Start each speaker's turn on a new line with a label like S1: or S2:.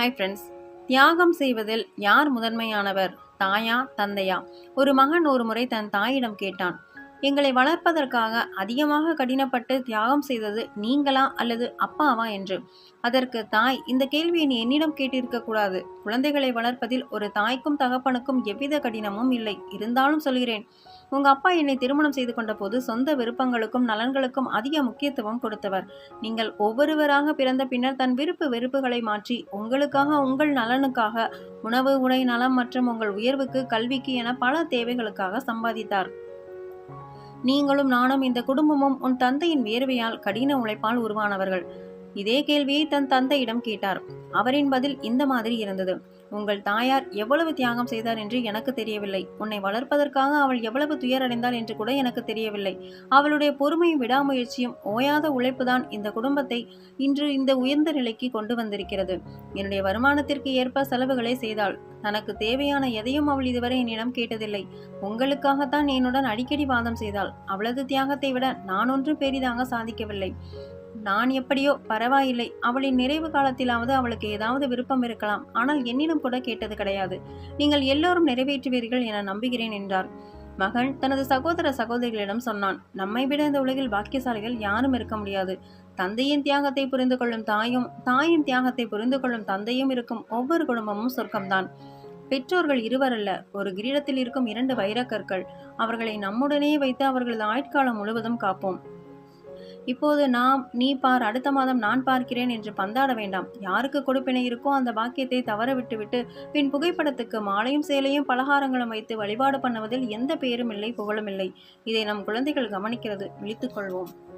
S1: Hi friends தியாகம் செய்வதில் யார் முதன்மையானவர்? தாயா தந்தையா? ஒரு மகன் ஒரு முறை தன் தாயிடம் கேட்டான். எங்களை வளர்ப்பதற்காக அதிகமாக கடினப்பட்டு தியாகம் செய்தது நீங்களா அல்லது அப்பாவா என்று? அதற்கு தாய் இந்த கேள்வியை நீ என்னிடம் கேட்டிருக்க கூடாது. குழந்தைகளை வளர்ப்பதில் ஒரு தாய்க்கும் தகப்பனுக்கும் எவ்வித கடினமும் இல்லை. இருந்தாலும் சொல்கிறேன் உங்க அப்பா என்னை திருமணம் செய்து கொண்ட போது சொந்த விருப்பங்களுக்கும் நலன்களுக்கும் அதிக முக்கியத்துவம் கொடுத்தவர். நீங்கள் ஒவ்வொருவராக பிறந்த பின்னர் தன் விருப்பு வெறுப்புகளை மாற்றி உங்களுக்காக உங்கள் நலனுக்காக உணவு உடை நலம் மற்றும் உங்கள் உயர்வுக்கு கல்விக்கு என பல தேவைகளுக்காக சம்பாதித்தார். நீங்களும் நானும் இந்த குடும்பமும் உன் தந்தையின் வேர்வையால் கடின உழைப்பால் உருவானவர்கள். இதே கேள்வியை தன் தந்தையிடம் கேட்டார். அவரின் பதில் இந்த மாதிரி இருந்தது. உங்கள் தாயார் எவ்வளவு தியாகம் செய்தார் என்று எனக்கு தெரியவில்லை. உன்னை வளர்ப்பதற்காக அவள் எவ்வளவு துயரடைந்தாள் என்று கூட எனக்கு தெரியவில்லை. அவளுடைய பொறுமையும் விடாமுயற்சியும் ஓயாத உழைப்புதான் இந்த குடும்பத்தை இன்று இந்த உயர்ந்த நிலைக்கு கொண்டு வந்திருக்கிறது. என்னுடைய வருமானத்திற்கு ஏற்ப செலவுகளை செய்தாள். தனக்கு தேவையான எதையும் அவள் இதுவரை என்னிடம் கேட்டதில்லை. உங்களுக்காகத்தான் என்னுடன் அடிக்கடி வாதம் செய்தாள். அவளது தியாகத்தை விட நான் ஒன்றும் பெரிதாக சாதிக்கவில்லை. நான் எப்படியோ பரவாயில்லை. அவளின் நிறைவு காலத்திலாவது அவளுக்கு ஏதாவது விருப்பம் இருக்கலாம். ஆனால் என்னிடம் கூட கேட்டது கிடையாது. நீங்கள் எல்லோரும் நிறைவேற்றுவீர்கள் என நம்புகிறேன் என்றார். மகன் தனது சகோதர சகோதரிகளிடம் சொன்னான் நம்மை விட இந்த உலகில் பாக்கியசாலிகள் யாரும் இருக்க முடியாது. தந்தையின் தியாகத்தை புரிந்து கொள்ளும் தாயும் தாயின் தியாகத்தை புரிந்து கொள்ளும் தந்தையும் இருக்கும் ஒவ்வொரு குடும்பமும் சொர்க்கம்தான். பெற்றோர்கள் இருவரல்ல ஒரு கிரீடத்தில் இருக்கும் இரண்டு வைரக்கற்கள். அவர்களை நம்முடனே வைத்து அவர்களது ஆயுட்காலம் முழுவதும் காப்போம். இப்போது நாம் நீ பார் அடுத்த மாதம் நான் பார்க்கிறேன் என்று பந்தாட வேண்டாம். யாருக்கு கொடுப்பினை இருக்கோ அந்த பாக்கியத்தை தவற விட்டுவிட்டு பின் புகைப்படத்துக்கு மாலையும் சேலையும் பலகாரங்களும் வைத்து வழிபாடு பண்ணுவதில் எந்த பெயரும் இல்லை புகழும் இல்லை. இதை நம் குழந்தைகள் கவனிக்கிறது. விழித்துக்கொள்வோம்